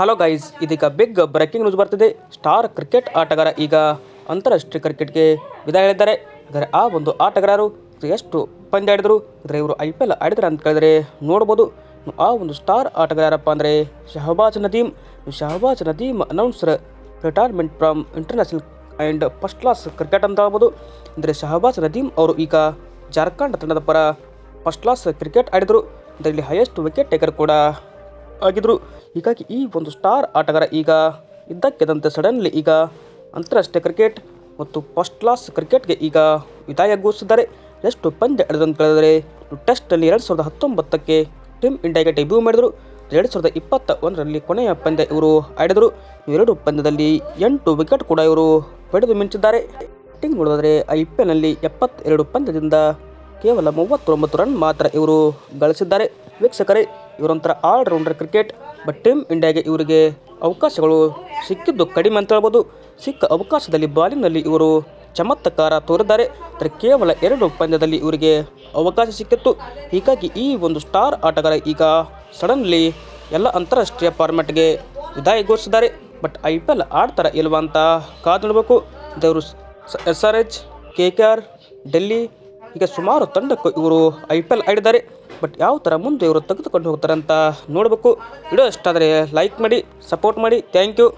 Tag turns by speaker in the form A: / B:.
A: Hello guys ಇದೀಗ big breaking news ಬರ್ತಿದೆ. Star cricket ಆಟಗಾರ ಈಗ ಅಂತಾರಾಷ್ಟ್ರೀಯ ಕ್ರಿಕೆಟ್ಗೆ ವಿದಾಯ ಹೇಳಿದ್ದಾರೆ. ಆದರೆ ಆ ಒಂದು ಆಟಗಾರರು ಎಷ್ಟು ಪಂದ್ಯ ಆಡಿದ್ರು. ಅಂದರೆ ಇವರು ಐ ಪಿ ಎಲ್ ಆಡಿದ್ರೆ ಅಂತ ಕೇಳಿದ್ರೆ ನೋಡ್ಬೋದು. ಆ ಒಂದು ಸ್ಟಾರ್ ಆಟಗಾರ ಯಾರಪ್ಪ ಅಂದರೆ Shahbaz Nadeem. Shahbaz Nadeem announces retirement from international and first class cricket ಅಂತ ಹೇಳ್ಬೋದು. ಅಂದರೆ ಶಹಬಾಜ್ ನದೀಮ್ ಅವರು ಈಗ ಜಾರ್ಖಂಡ್ ತಂಡದ ಪರ ಫಸ್ಟ್ ಕ್ಲಾಸ್ ಕ್ರಿಕೆಟ್ ಆಡಿದರು. ಇದರಲ್ಲಿ ಹೈಯೆಸ್ಟ್ ವಿಕೆಟ್ ಟೇಕರ್ ಕೂಡ ಆಗಿದ್ರು. ಹೀಗಾಗಿ ಈ ಒಂದು ಸ್ಟಾರ್ ಆಟಗಾರ ಈಗ ಇದ್ದಕ್ಕಿದ್ದಂತೆ ಸಡನ್ಲಿ ಈಗ ಅಂತಾರಾಷ್ಟ್ರೀಯ ಕ್ರಿಕೆಟ್ ಮತ್ತು ಫಸ್ಟ್ ಕ್ಲಾಸ್ ಕ್ರಿಕೆಟ್ಗೆ ಈಗ ವಿದಾಯ ಘೋಷಿಸಿದ್ದಾರೆ. ಎಷ್ಟು ಪಂದ್ಯ ಆಡಿದಂತ ಕೇಳಿದರೆ ಟೆಸ್ಟಲ್ಲಿ ಎರಡು ಸಾವಿರದ ಹತ್ತೊಂಬತ್ತಕ್ಕೆ ಟೀಮ್ ಇಂಡಿಯಾಗೆ ಡೆಬ್ಯೂ ಮಾಡಿದರು. ಎರಡು ಸಾವಿರದ ಇಪ್ಪತ್ತ ಒಂದರಲ್ಲಿ ಕೊನೆಯ ಪಂದ್ಯ ಇವರು ಆಡಿದರು. ಎರಡು ಪಂದ್ಯದಲ್ಲಿ ಎಂಟು ವಿಕೆಟ್ ಕೂಡ ಇವರು ಪಡೆದು ಮಿಂಚಿದ್ದಾರೆ. ಬ್ಯಾಟಿಂಗ್ ನೋಡಿದ್ರೆ ಐ ಪಿ ಎಲ್ನಲ್ಲಿ ಎಪ್ಪತ್ತೆರಡು ಪಂದ್ಯದಿಂದ ಕೇವಲ ಮೂವತ್ತೊಂಬತ್ತು ರನ್ ಮಾತ್ರ ಇವರು ಗಳಿಸಿದ್ದಾರೆ. ವೀಕ್ಷಕರೇ, ಇವರೊಂಥರ all rounder cricket but team ಇಂಡಿಯಾಗೆ ಇವರಿಗೆ ಅವಕಾಶಗಳು ಸಿಕ್ಕಿದ್ದು ಕಡಿಮೆ ಅಂತ ಹೇಳ್ಬೋದು. ಸಿಕ್ಕ ಅವಕಾಶದಲ್ಲಿ ಬಾಲಿನಲ್ಲಿ ಇವರು ಚಮತ್ಕಾರ ತೋರಿದ್ದಾರೆ. ಆದರೆ ಕೇವಲ ಎರಡು ಪಂದ್ಯದಲ್ಲಿ ಇವರಿಗೆ ಅವಕಾಶ ಸಿಕ್ಕಿತ್ತು. ಹೀಗಾಗಿ ಈ ಒಂದು ಸ್ಟಾರ್ ಆಟಗಾರ ಈಗ ಸಡನ್ಲಿ ಎಲ್ಲ ಅಂತಾರಾಷ್ಟ್ರೀಯ ಫಾರ್ಮ್ಯಾಟ್ಗೆ ವಿದಾಯ ಘೋಷಿಸಿದ್ದಾರೆ ಬಟ್ ಐ ಪಿ ಎಲ್ ಆಡ್ತಾರ ಇಲ್ವಾ ಅಂತ ಕಾದು ನೋಡಬೇಕು. ಅವರು S R H, K K R, Delhi ಈಗ ಸುಮಾರು ತಂಡಕ್ಕೂ ಇವರು ಐ ಪಿ ಎಲ್ ಆಡಿದ್ದಾರೆ. ಬಟ್ ಯಾವ ಥರ ಮುಂದೆ ಇವರು ತೆಗೆದುಕೊಂಡು ಹೋಗ್ತಾರೆ ಅಂತ ನೋಡಬೇಕು. ವಿಡಿಯೋ ಇಷ್ಟ ಆದರೆ ಲೈಕ್ ಮಾಡಿ, ಸಪೋರ್ಟ್ ಮಾಡಿ. Thank you.